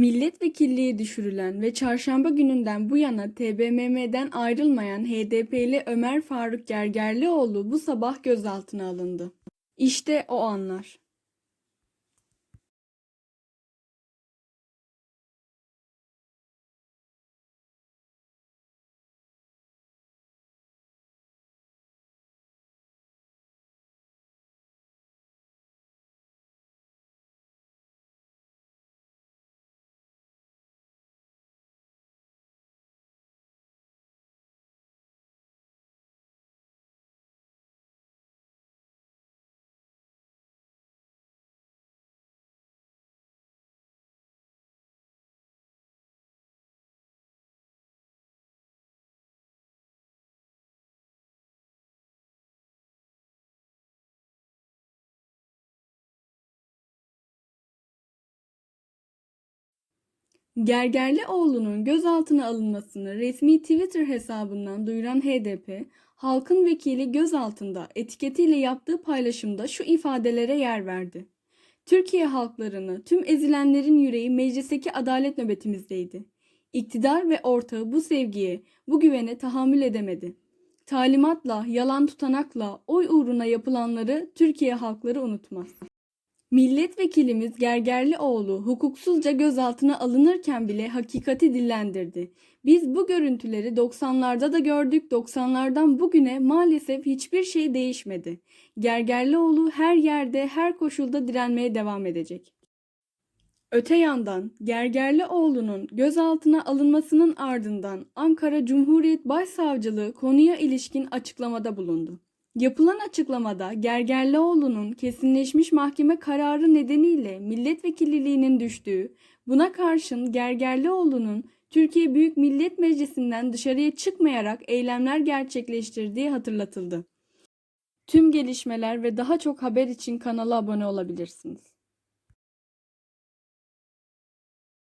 Milletvekilliği düşürülen ve çarşamba gününden bu yana TBMM'den ayrılmayan HDP'li Ömer Faruk Gergerlioğlu bu sabah gözaltına alındı. İşte o anlar. Gergerlioğlu'nun gözaltına alınmasını resmi Twitter hesabından duyuran HDP, halkın vekili gözaltında etiketiyle yaptığı paylaşımda şu ifadelere yer verdi. Türkiye halklarını, tüm ezilenlerin yüreği meclisteki adalet nöbetimizdeydi. İktidar ve ortağı bu sevgiye, bu güvene tahammül edemedi. Talimatla, yalan tutanakla, oy uğruna yapılanları Türkiye halkları unutmaz. Milletvekilimiz Gergerlioğlu hukuksuzca gözaltına alınırken bile hakikati dillendirdi. Biz bu görüntüleri 90'larda da gördük. 90'lardan bugüne maalesef hiçbir şey değişmedi. Gergerlioğlu her yerde, her koşulda direnmeye devam edecek. Öte yandan Gergerlioğlu'nun gözaltına alınmasının ardından Ankara Cumhuriyet Başsavcılığı konuya ilişkin açıklamada bulundu. Yapılan açıklamada Gergerlioğlu'nun kesinleşmiş mahkeme kararı nedeniyle milletvekilliğinin düştüğü, buna karşın Gergerlioğlu'nun Türkiye Büyük Millet Meclisi'nden dışarıya çıkmayarak eylemler gerçekleştirdiği hatırlatıldı. Tüm gelişmeler ve daha çok haber için kanala abone olabilirsiniz.